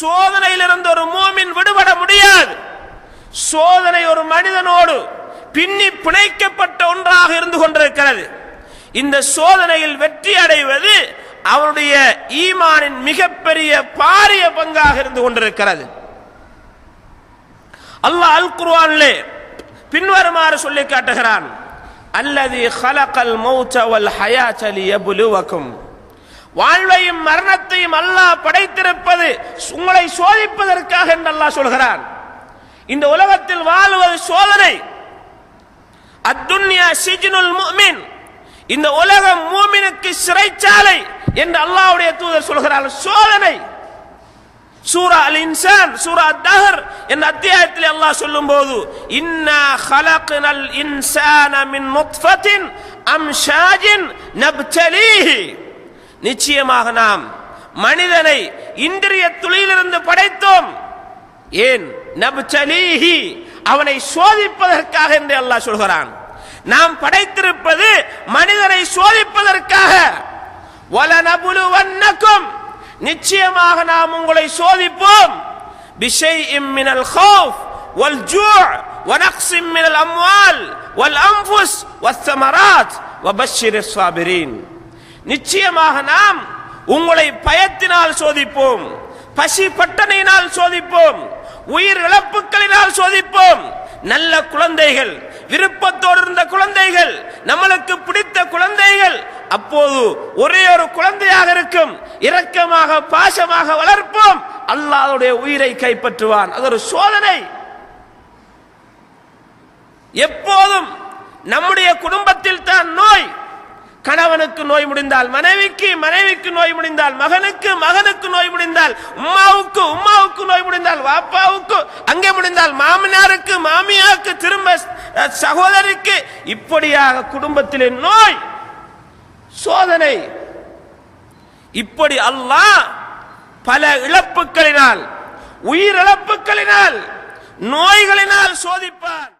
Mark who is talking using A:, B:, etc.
A: சோதனையிலிருந்து ஒரு மூமின் விடுபட முடியாது. சோதனை ஒரு மனிதனோடு பின்னி பிணைக்கப்பட்ட ஒன்றாக இருந்து கொண்டிருக்கிறது. இந்த சோதனையில் வெற்றி அடைவது அவனுடைய ஈமானின் மிகப்பெரிய பாரிய பங்காக இருந்து கொண்டிருக்கிறது. அல்லாஹ் அல் குர்ஆனிலே பின்வருமாறு சொல்லி காட்டுகிறான். அல்லது ஹலகல் மௌத்த வல் ஹயாத லியப்லுவக்கும். வாழ்வையும் மரணத்தையும் அல்லாஹ் படைத்திருப்பது உங்களை சோதிப்பதற்காக என்று அல்லாஹ் சொல்கிறார் இந்த உலகத்தில் வாழ்வது சோதனை. அத்துன்யா சிஜினுல் முமின் இந்த உலகம் மூமினுக்கு சிறைச்சாலை என்று அல்லாஹ்வுடைய தூதர் சொல்கிறார் சோதனை. சூரா அல் இன்சான் சூரா தஹர் என்ற அத்தியாயத்தில் அல்லாஹ் சொல்லும் போது இன்னா ஹலக்னல் இன்சான மின் நுத்ஃபத்தின் அம்ஷாஜின் நப்தலீஹி. நிச்சயமாக நாம் மனிதனை இந்திரிய துளியிலிருந்து படைத்தோம் ஏன் நப்தலீஹி அவனை சோதிப்பதற்காக என்று அல்லாஹ் சொல்கிறான் நாம் படைத்திருப்பது மனிதனை சோதிப்பதற்காக வலனபுலுவன்னக்கும் நிச்சயமாக நாம் உங்களை சோதிப்போம் பிஷைஇம் மினல் ஹௌஃப் வல் ஜூஅ் ونقص من الأموال والأنفس والثمرات وبشر الصابرين நிச்சயமாக நாம் உங்களை பயத்தினால் சோதிப்போம் பசி பட்டனையினால் சோதிப்போம் உயிர் இழப்புகளினால் சோதிப்போம். நல்ல குழந்தைகள் விருப்பத்தோடு இருந்த குழந்தைகள் நம்மளுக்கு பிடித்த குழந்தைகள் அப்போது ஒரே ஒரு குழந்தையாக இருக்கும் இரக்கமாக பாசமாக வளர்ப்போம். அல்லாஹ்வுடைய உயிரை கைப்பற்றுவான். அது ஒரு சோதனை. எப்போதும் நம்முடைய குடும்பத்தில் தான் நோய் கணவனுக்கு நோய் முடிந்தால் மனைவிக்கு மனைவிக்கு நோய் முடிந்தால் மகனுக்கு மகனுக்கு நோய் முடிந்தால் உமாவுக்கு உம்மாவுக்கு நோய் முடிந்தால் வாப்பாவுக்கு அங்கே முடிந்தால் மாமனாருக்கு மாமியாருக்கு திரும்ப சகோதரிக்கு. இப்படியாக குடும்பத்திலே நோய் சோதனை. இப்படி அல்லாஹ் பல இழப்புகளினால் உயிரிழப்புகளினால் நோய்களினால் சோதிப்பார்.